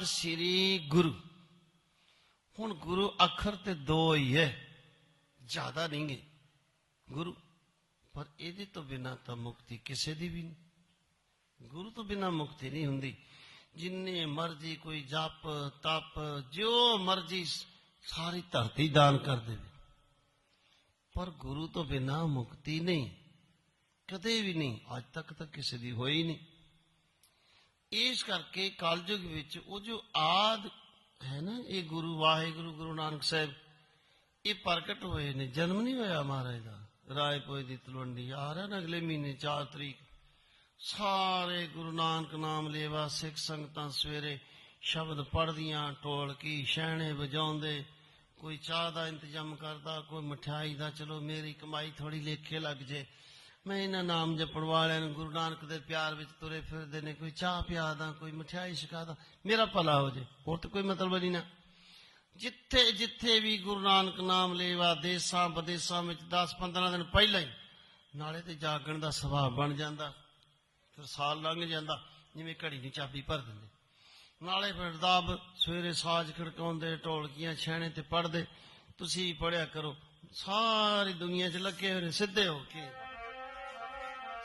ਬਾਅਦ ਸ੍ਰੀ ਗੁਰੂ। ਹੁਣ ਗੁਰੂ ਅੱਖਰ ਤੇ ਦੋ ਹੀ ਹੈ ਜ਼ਿਆਦਾ ਨਹੀਂ ਗੇ ਗੁਰੂ, ਪਰ ਇਹਦੇ ਤੋਂ ਬਿਨਾ ਤਾਂ ਮੁਕਤੀ ਕਿਸੇ ਦੀ ਵੀ ਨਹੀਂ। ਗੁਰੂ ਤੋਂ ਬਿਨਾ ਮੁਕਤੀ ਨਹੀਂ ਹੁੰਦੀ। ਜਿੰਨੇ ਮਰਜ਼ੀ ਕੋਈ ਜਪ, ਤਪ, ਜੋ ਮਰਜ਼ੀ ਸਾਰੀ ਧਰਤੀ ਦਾਨ ਕਰ ਦੇਵੇ। ਪਰ ਗੁਰੂ ਤੋਂ ਬਿਨਾ ਮੁਕਤੀ ਨਹੀਂ। ਕਦੇ ਵੀ ਨਹੀਂ। ਅੱਜ ਤੱਕ ਤਾਂ ਕਿਸੇ ਦੀ ਹੋਈ ਨਹੀਂ। ਇਸ ਕਰਕੇ ਕਲਯੁਗ ਵਿੱਚ ਉਹ ਜੋ ਆਦ ਹੈ ਨਾ, ਇਹ ਗੁਰੂ ਵਾਹਿਗੁਰੂ, ਗੁਰੂ ਨਾਨਕ ਸਾਹਿਬ, ਇਹ ਪ੍ਰਗਟ ਹੋਏ ਨੇ, ਜਨਮ ਨਹੀਂ ਹੋਇਆ ਮਹਾਰਾਜ ਦਾ ਰਾਏਪੁਰ ਦੀ ਤਲਵੰਡੀ ਆ ਰਿਹਾ ਨਾ ਅਗਲੇ ਮਹੀਨੇ 4 ਤਰੀਕ। ਸਾਰੇ ਗੁਰੂ ਨਾਨਕ ਨਾਮ ਲੇਵਾ, ਸਿੱਖ ਸੰਗਤਾਂ ਸਵੇਰੇ ਸ਼ਬਦ ਪੜਦੀਆਂ ਢੋਲਕੀ ਸਹਿਣੇ ਵਜਾਉਂਦੇ, ਕੋਈ ਚਾਹ ਦਾ ਇੰਤਜ਼ਾਮ ਕਰਦਾ, ਕੋਈ ਮਠਿਆਈ ਦਾ, ਚਲੋ ਮੇਰੀ ਕਮਾਈ ਥੋੜੀ ਲੇਖੇ ਲੱਗ ਜੇ। ਮੈਂ ਇਹਨਾਂ ਨਾਮ ਜਪਣ ਵਾਲਿਆਂ ਨੂੰ ਗੁਰੂ ਨਾਨਕ ਦੇ ਪਿਆਰ ਵਿੱਚ ਤੁਰੇ ਫਿਰਦੇ ਨੇ, ਕੋਈ ਚਾਹ ਪਿਆ ਦਾਂ, ਕੋਈ ਮਠਿਆਈ ਛਕਾ ਮੇਰਾ ਭਲਾ ਹੋ ਜੇ, ਹੋਰ ਤਾਂ ਕੋਈ ਮਤਲਬ ਨਹੀਂ ਨਾ। ਜਿੱਥੇ ਜਿੱਥੇ ਵੀ ਗੁਰੂ ਨਾਨਕ ਨਾਮ ਲੇਵਾ, ਦੇਸਾਂ ਵਿਦੇਸਾਂ ਵਿੱਚ 10-15 ਦਿਨ ਪਹਿਲਾਂ ਹੀ, ਨਾਲੇ ਤੇ ਜਾਗਣ ਦਾ ਸੁਭਾਅ ਬਣ ਜਾਂਦਾ, ਫਿਰ ਸਾਲ ਲੰਘ ਜਾਂਦਾ, ਜਿਵੇਂ ਘੜੀ ਦੀ ਚਾਬੀ ਭਰ ਦਿੰਦੇ। ਨਾਲੇ ਫਿਰ ਦਾਬ ਸਵੇਰੇ ਸਾਜ ਖੜਕਾਉਂਦੇ, ਢੋਲਕੀਆਂ ਛੈਣੇ ਤੇ ਪੜਦੇ ਤੁਸੀਂ ਪੜਿਆ ਕਰੋ, ਸਾਰੀ ਦੁਨੀਆ 'ਚ ਲੱਗੇ ਹੋਏ ਨੇ, ਸਿੱਧੇ ਹੋ ਕੇ।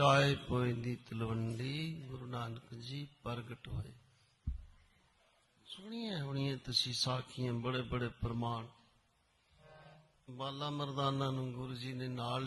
ਰਾਏ ਪੋਇ ਤਲਵੰਡੀ, ਗੁਰੂ ਨਾਨਕ ਜੀ ਪ੍ਰਗਟ ਹੋਏ। ਸੁਣੀਆਂ ਹੋਣੀਆਂ ਤੁਸੀਂ ਸਾਖੀਆਂ ਬੜੇ ਬੜੇ ਪ੍ਰਮਾਣ। ਬਾਲਾ ਮਰਦਾਨਾ ਨੂੰ ਗੁਰੂ ਜੀ ਨੇ ਨਾਲ